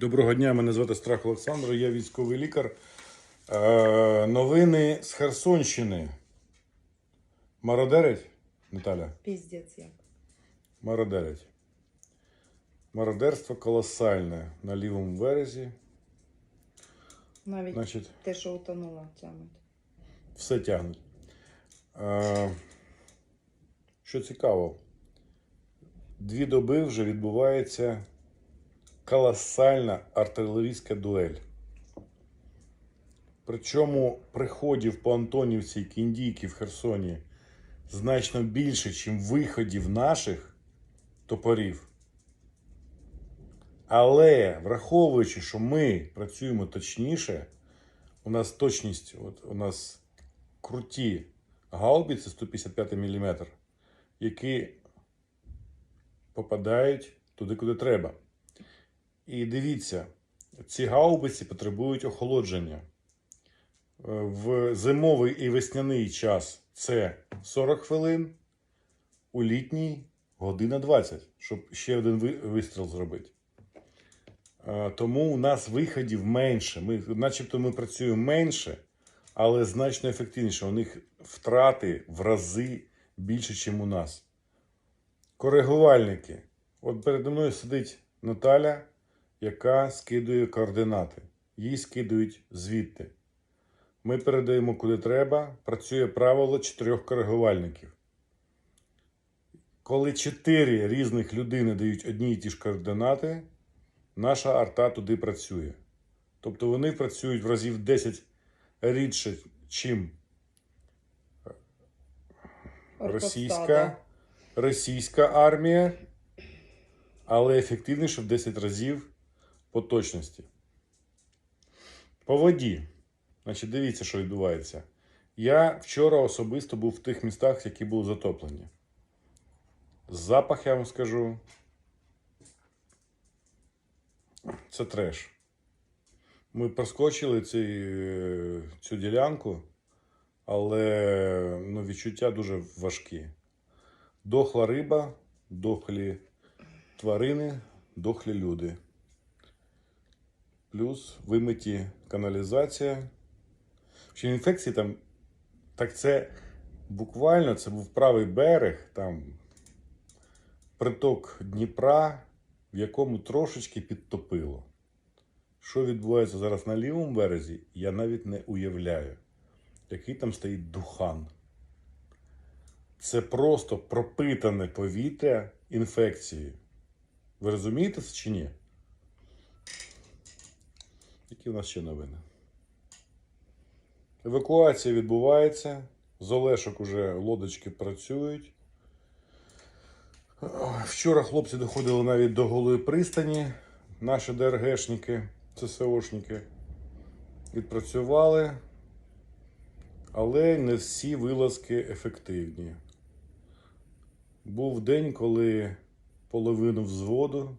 Доброго дня, мене звати Страх Олександр, я військовий лікар. Е, новини з Херсонщини. Мародерить, Наталя? Піздець як. Мародерить. Мародерство колосальне на лівому березі. Навіть Значить, те, що утонуло, тягнуть. все тягнуть. Е, що цікаво, дві доби вже відбувається колосальна артилерійська дуель. Причому приходів по Антонівці і Кіндійки в Херсоні значно більше, ніж виходів наших топорів. Але враховуючи, що ми працюємо точніше, у нас точність, от у нас круті гаубиці 155 мм, які попадають туди, куди треба. І дивіться, ці гаубиці потребують охолодження. Е, В зимовий і весняний час це 40 хвилин, у літній година 20, щоб ще один вистріл зробити. Е, Тому у нас виходів менше. Ми, начебто ми працюємо менше, але значно ефективніше. У них втрати в рази більше, ніж у нас. Коригувальники. От передо мною сидить Наталя, яка скидує координати. Їй скидують звідти. Ми передаємо куди треба. Працює правило чотирьох коригувальників. Коли чотири різних людини дають одні і ті ж координати, наша арта туди працює. Тобто вони працюють в разів 10 рідше, чим російська, російська армія, але ефективніше в 10 разів по точності. По воді. Значить, дивіться, що відбувається. Я вчора особисто був в тих містах, які були затоплені. Запах, я вам скажу. Це треш. Ми проскочили ці, е, цю ділянку, але ну, відчуття дуже важкі. Дохла риба, дохлі тварини, дохлі люди. Плюс вимиті каналізація. Ще інфекції там, так це буквально це був правий берег, там приток Дніпра, в якому трошечки підтопило. Що відбувається зараз на лівому березі, я навіть не уявляю, який там стоїть духан. Це просто пропитане повітря інфекцією. Ви розумієте це чи ні? Які в нас ще новини? Евакуація відбувається. З Олешок уже лодочки працюють. Вчора хлопці доходили навіть до голої пристані. Наші ДРГшники, ЦСОшники відпрацювали, але не всі вилазки ефективні. Був день, коли половину взводу